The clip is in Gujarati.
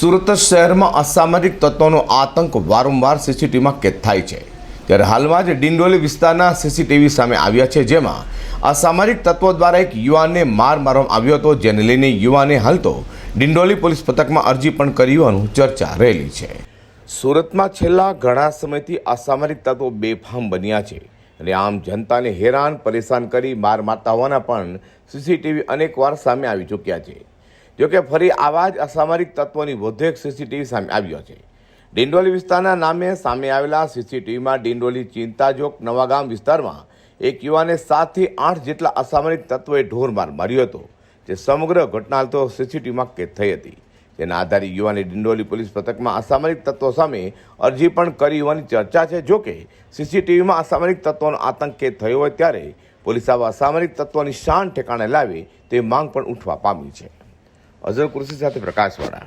સુરત શહેરમાં અસામાજિક તત્વોનો આતંક વારંવાર સીસીટીવીમાં કેદ થાય છે. ત્યારે હાલમાં જ ડિંડોલી વિસ્તારના સીસીટીવી સામે આવ્યા છે, જેમાં અસામાજિક તત્વો દ્વારા એક યુવાનને માર મારવામાં આવ્યો હતો, જેને લઈને યુવાને હાલ તો ડિંડોલી પોલીસ પથકમાં અરજી પણ કરી હોવાનું ચર્ચા રહેલી છે. સુરતમાં છેલ્લા ઘણા સમયથી અસામાજિક તત્વો બેફામ બન્યા છે અને આમ જનતાને હેરાન, પરેશાન કરી માર મારતા હોવાના પણ સીસીટીવી અનેકવાર સામે આવી ચૂક્યા છે. જોકે ફરી આવા જ અસામરિક તત્વોની વધુ એક સીસીટીવી સામે આવ્યો છે. ડિંડોલી વિસ્તારના નામે સામે આવેલા સીસીટીવીમાં ડિંડોલી ચિંતાજોક નવાગામ વિસ્તારમાં એક યુવાને સાતથી આઠ જેટલા અસામરિક તત્વોએ ઢોરમાર માર્યો હતો, જે સમગ્ર ઘટના તો સીસીટીવીમાં કેદ થઈ હતી. તેના આધારે યુવાને ડિંડોલી પોલીસ પથકમાં અસામરિક તત્વો સામે અરજી પણ કરી હોવાની ચર્ચા છે. જોકે સીસીટીવીમાં અસામરિક તત્વોનો આતંક કેદ થયો હોય ત્યારે પોલીસ આવા અસામરિક તત્વોની શાન ઠેકાણે લાવે તે માંગ પણ ઉઠવા પામી છે. અઝર કુર્સી સાથે પ્રકાશવાળા